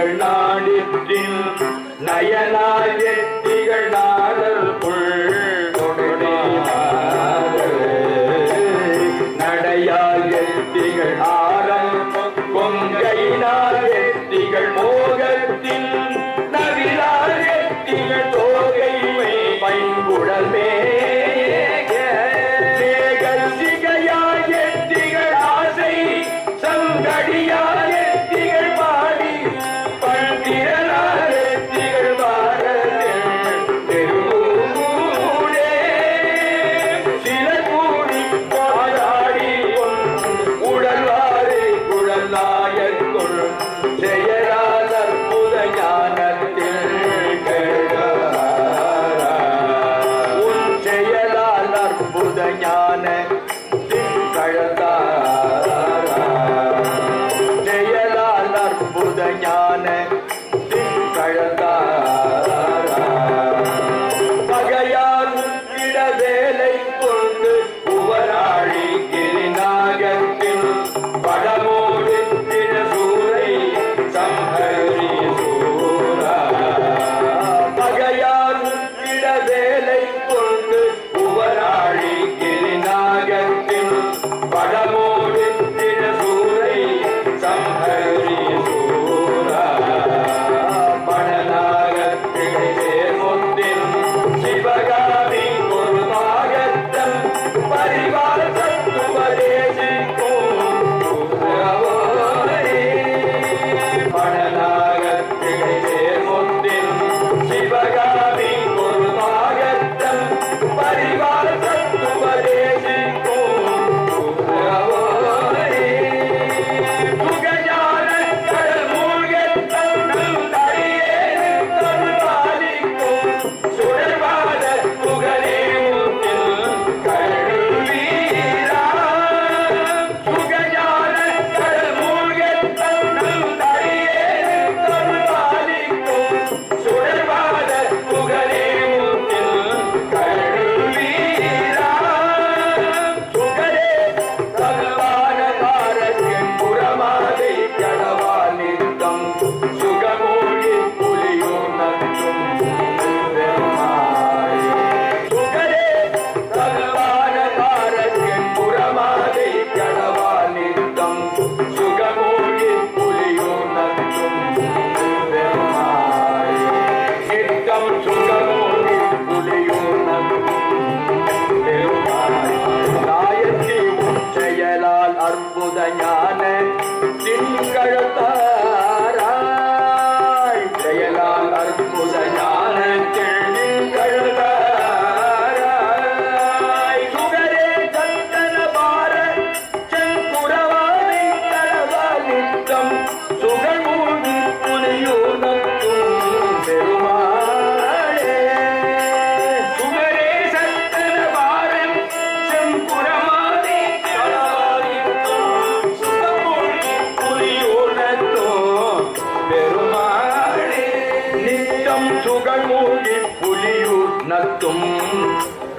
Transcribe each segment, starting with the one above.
எத்திகள் நாடிற்றில் நயனாயே ಬೇಕಾದೇ அற்புத ஞான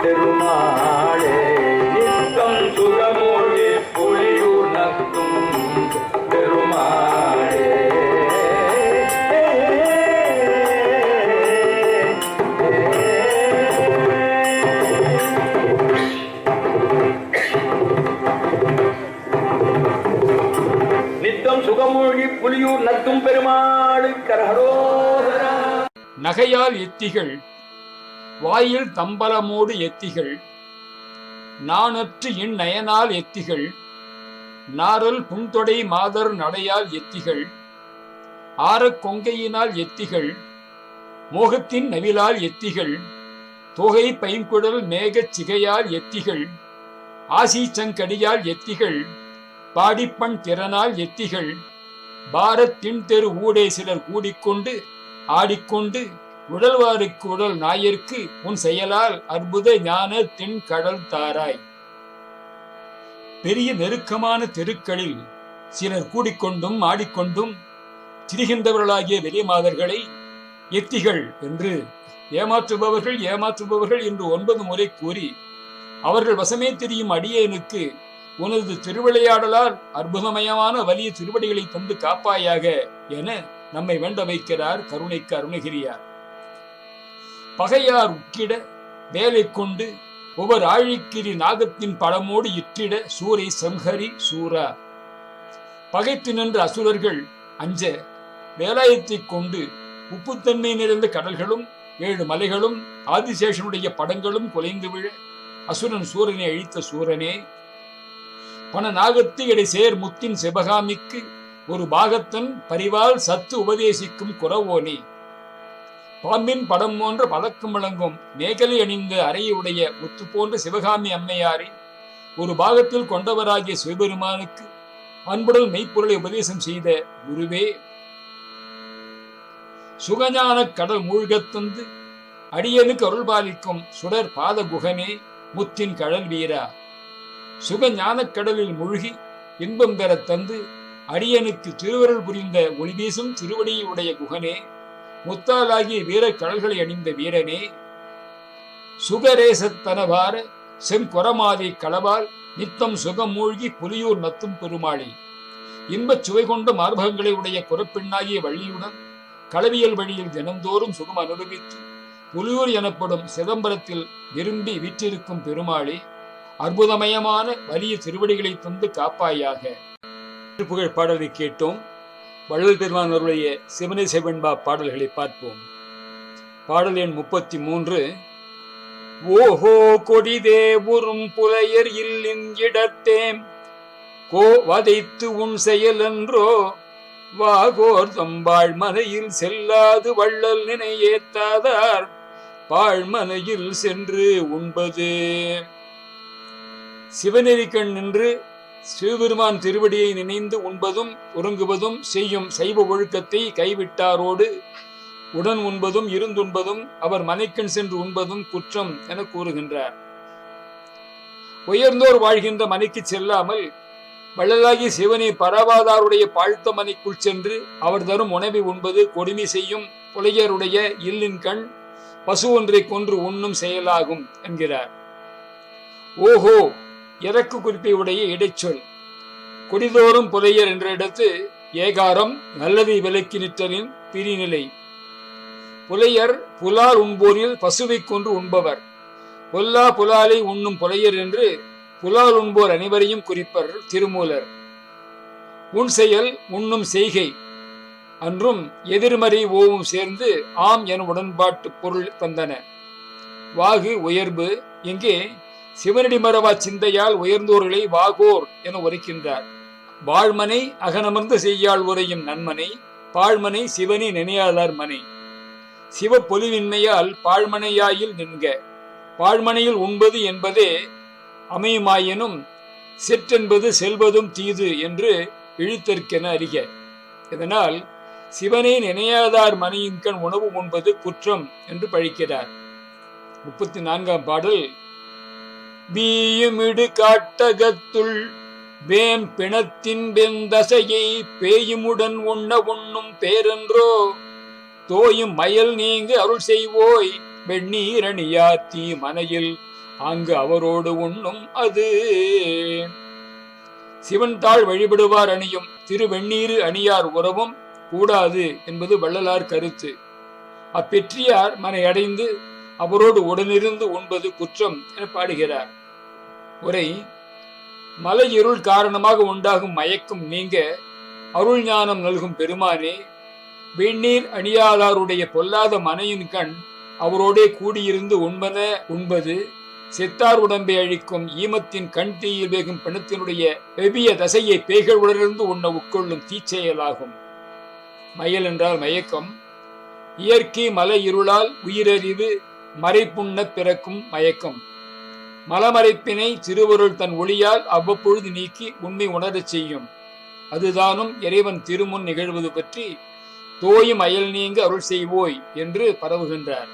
பெருமாளே நித்தம் சுகமொழி புலியூர் பெருமாளே நித்தம் சுகமூழ்கி புலியூர் நத்தும் பெருமாள் கரஹரோதரா. நகையால் எத்திகள் வாயில் தம்பலமோடு எத்திகள் நாணற்று இந்நயனால் எத்திகள் நாரல் புன்தொடை மாதர் நடையால் எத்திகள் ஆரக் கொங்கையினால் எத்திகள் மோகத்தின் நவிலால் எத்திகள் தொகை பைங்குடல் மேகச் சிகையால் எத்திகள் ஆசீச்சங்கடியால் எத்திகள் பாடிப்பண் திறனால் எத்திகள் பாரத்தின் தெரு ஊடே சிலர் கூடிக்கொண்டு ஆடிக்கொண்டு உடல்வாருக்கு உடல் நாயிற்கு உன் செயலால் அற்புத ஞான தென் கடல் தாராய். பெரிய நெருக்கமான தெருக்களில் சிலர் கூடிக்கொண்டும் ஆடிக்கொண்டும் திரிகின்றவர்களாகிய வெளிமாதர்களை எத்திகள் என்று ஏமாற்றுபவர்கள் ஏமாற்றுபவர்கள் என்று ஒன்பது முறை கூறி அவர்கள் வசமே தெரியும் அடியேனுக்கு உனது திருவிளையாடலால் அற்புதமயமான வலிய திருவடிகளை தந்து காப்பாயாக என நம்மை வேண்ட வைக்கிறார் கருணைக்கு அருணகிரியார். பகையார் உக்கிட வேலை கொண்டு ஒவ்வொரு ஆழிக்கிரி நாகத்தின் படமோடு இற்றிட சூரை சம்ஹரி சூரா. பகைத்து நின்ற அசுரர்கள் அஞ்ச வேலாயத்தைக் கொண்டு உப்புத்தன்மை நிறைந்த கடல்களும் ஏழு மலைகளும் ஆதிசேஷனுடைய படங்களும் குலைந்து விழ அசுரன் சூரனை அழித்த சூரனே. பண நாகத்து இடை சேர் முத்தின் சிவகாமிக்கு ஒரு பாகத்தன் பரிவால் சத்து உபதேசிக்கும் குறவோனே. பழம்பின் படம் போன்ற பதக்கம் விளங்கும் மேகலை அணிந்த அறையுடைய முத்து போன்ற சிவகாமி அம்மையாரை ஒரு பாகத்தில் கொண்டவராகிய சிவபெருமானுக்கு அன்புடன் மெய்ப்பொருளை உபதேசம் செய்த குருவே. சுகஞான கடல் மூழ்கத் தந்து அடியனுக்கு அருள்பாலிக்கும் சுடர் பாத குகனே முத்தின் கடல் வீரா. சுக ஞானக் கடலில் மூழ்கி இன்பம் பெற தந்து அடியனுக்கு திருவருள் புரிந்த ஒளிவீசும் திருவடியுடைய குகனே முத்தாலாகிய வீரக் கடல்களை அணிந்த வீரனே சுகரேசத்தனவார செங்கொரமாதி களவால் நித்தம் சுகம் மூழ்கி புலியூர் நத்தும் பெருமாளி. இன்பச் சுவை கொண்ட மார்பகங்களை உடைய குரப்பெண்ணாகிய வள்ளியுடன் களவியல் வழியில் தினந்தோறும் சுகம் அனுபவித்து புலியூர் எனப்படும் சிதம்பரத்தில் விரும்பி விற்றிருக்கும் பெருமாளே அற்புதமயமான வலிய திருவடிகளை தந்து காப்பாயாக. புகழ் பாடலை கேட்டோம். வள்ளல் பெருமான் அவருடைய சிவனை செவன்பா பாடல்களை பார்ப்போம். பாடல் எண் முப்பத்தி மூன்று ஓஹோ கொடிதே உறும் புலையர் இல்லின் இடத்தேம் கோ வதைத்து உன் செயலன்றோ வாகோர் தம்பாள் மலையில் செல்லாது வள்ளல் நினையேத்தாதார் பாழ்மனையில் சென்று உண்பது. சிவநெறிக்கண் நின்று சிவபெருமான் திருவடியை நினைந்து உண்பதும் உறங்குவதும் செய்யும் சைவ ஒழுக்கத்தை கைவிட்டாரோடு உடன் உண்பதும் இருந்துண்பதும் அவர் மனைக்கண் சென்று உண்பதும் குற்றம் என கூறுகின்றார். உயர்ந்தோர் வாழ்கின்ற மனைக்கு செல்லாமல் வள்ளலாகி சிவனை பரவாதாருடைய பாழ்த்த மனைக்குள் சென்று அவர் தரும் உணவை உண்பது கொடுமை செய்யும் புலையருடைய இல்லின் கண் பசு ஒன்றை கொன்று உண்ணும் செயலாகும் என்கிறார். ஓஹோ! இறக்கு குறிப்பை உடைய இடைச்சொல். கொடிதோறும் புலையர் என்ற இடத்து ஏகாரம் நல்லதை விலக்கி நிற்றலின் பிரிநிலை. புலையர் புலால் உண்போரில் பசுவை கொன்று உண்பவர். பொல்லா புலாலை உண்ணும் புலையர் என்று புலால் உண்போர் அனைவரையும் குறிப்பர் திருமூலர். உன் செயல் உண்ணும் செய்கை. அன்றும் எதிர்மறை ஓவும் சேர்ந்து ஆம் என உடன்பாட்டு பொருள் தந்தன. வாகு உயர்வு இங்கே சிவனடி மரபா சிந்தையால் உயர்ந்தோர்களை வாகோர் என உரைக்கின்றார். வாழ்மனை அகனமர்ந்து செய்யாள் உரையும் நன்மனை பாழ்மனை சிவனி நினையாதார் மனை. சிவ பொலிவின்மையால் பாழ்மனையாயில் நின்க பாழ்மனையில் உண்பது என்பதே அமையுமாயினும் சிற்றென்பது செல்வதும் தீது என்று இழுத்தற்கென அறிக. இதனால் சிவனை நினையாதார் மனையின் கண் உணவு உண்பது குற்றம் என்று பழிக்கிறார். முப்பத்தி நான்காம் பாடல் வீயுமிடு காட்டகத்துள். வேம் பிணத்தின் வெந்தசையை பேயுமுடன் உண்ண உண்ணும் பேரென்றோ. தோயும் மயல் நீங்கு அருள் செய்வோய். வெண்ணீரணியாத்தி மனையில் அங்கு அவரோடு உண்ணும் அது. சிவன் தாழ் வழிபடுவார் அணியும். திருவெண்ணீரு அணியார் உறவும் கூடாது என்பது வள்ளலார் கருத்து. அப்பெற்றியார் மனை அடைந்து அவரோடு உடனிருந்து உண்பது குற்றம் என பாடுகிறார். உரை மலை இருள் காரணமாக உண்டாகும் மயக்கம் நீங்க அருள் ஞானம் நல்கும் பெருமானே வெண்ணீர் அணியாளாருடைய பொல்லாத மனையின் கண் அவரோடே கூடியிருந்து உண்பன உண்பது செத்தார் உடம்பை அழிக்கும் ஈமத்தின் கண் தீயில் வேகும் பிணத்தினுடைய வெவிய தசையை பேய்கள் உடலிருந்து உண்ண உட்கொள்ளும் தீச்செயலாகும். மயல் என்றால் மயக்கம். இயற்கை மலை இருளால் உயிரறிவு மறைப்புண்ண பிறக்கும் மயக்கம். மலமறைப்பினை திருவருள் தன் ஒளியால் அவ்வப்பொழுது நீக்கி உண்மை உணரச் செய்யும். அதுதானும் இறைவன் திருமுன் நிகழ்வது பற்றி தோயும் அயல் நீங்க அருள் செய்வோய் என்று பரவுகின்றார்.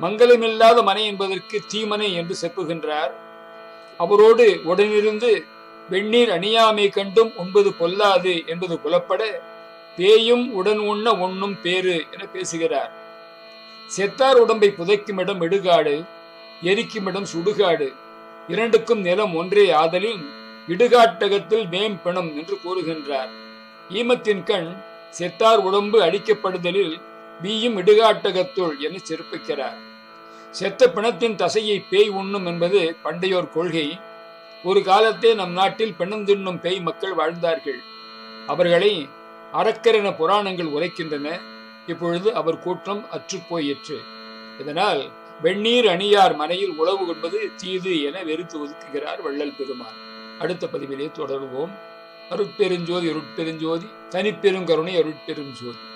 மங்களமில்லாத மனை என்பதற்கு தீமனை என்று செப்புகின்றார். அவரோடு உடனிருந்து வெந்நீர் அணியாமை கண்டும் உண்பது பொல்லாது என்பது புலப்பட பேயும் உடன் உண்ண உண்ணும் பேரு என பேசுகிறார். செத்தார் உடம்பை புதைக்கும் இடம் இடுகாடு எரிக்கும் இடம் சுடுகாடு. இரண்டுக்கும் நிலம் ஒன்றே ஆதலின் இடுகாட்டகத்தில் மேம் பிணம் என்று கூறுகின்றார். ஈமத்தின் கண் செத்தார் உடம்பு அடிக்கப்படுதலில் வீயும் இடுகாட்டகத்துள் என சிறப்பிக்கிறார் செத்த பிணத்தின் தசையை பேய் உண்ணும் என்பது பண்டையோர் கொள்கை. ஒரு காலத்தே நம் நாட்டில் பிணம் தின்னும் பேய் மக்கள் வாழ்ந்தார்கள். அவர்களை அரக்கரென புராணங்கள் உரைக்கின்றன. இப்பொழுது அவர் கூற்றம் அற்றுப்போயிற்று இதனால் வெந்நீர் அணியார் மனையில் உழவு கொள்வது தீது என வெறுத்து ஒதுக்குகிறார் வள்ளல் பெருமான். அடுத்த பதிவிலே தொடருவோம். அருட்பெருஞ்சோதி அருட்பெருஞ்சோதி தனிப்பெருங்கருணை அருட்பெரும் ஜோதி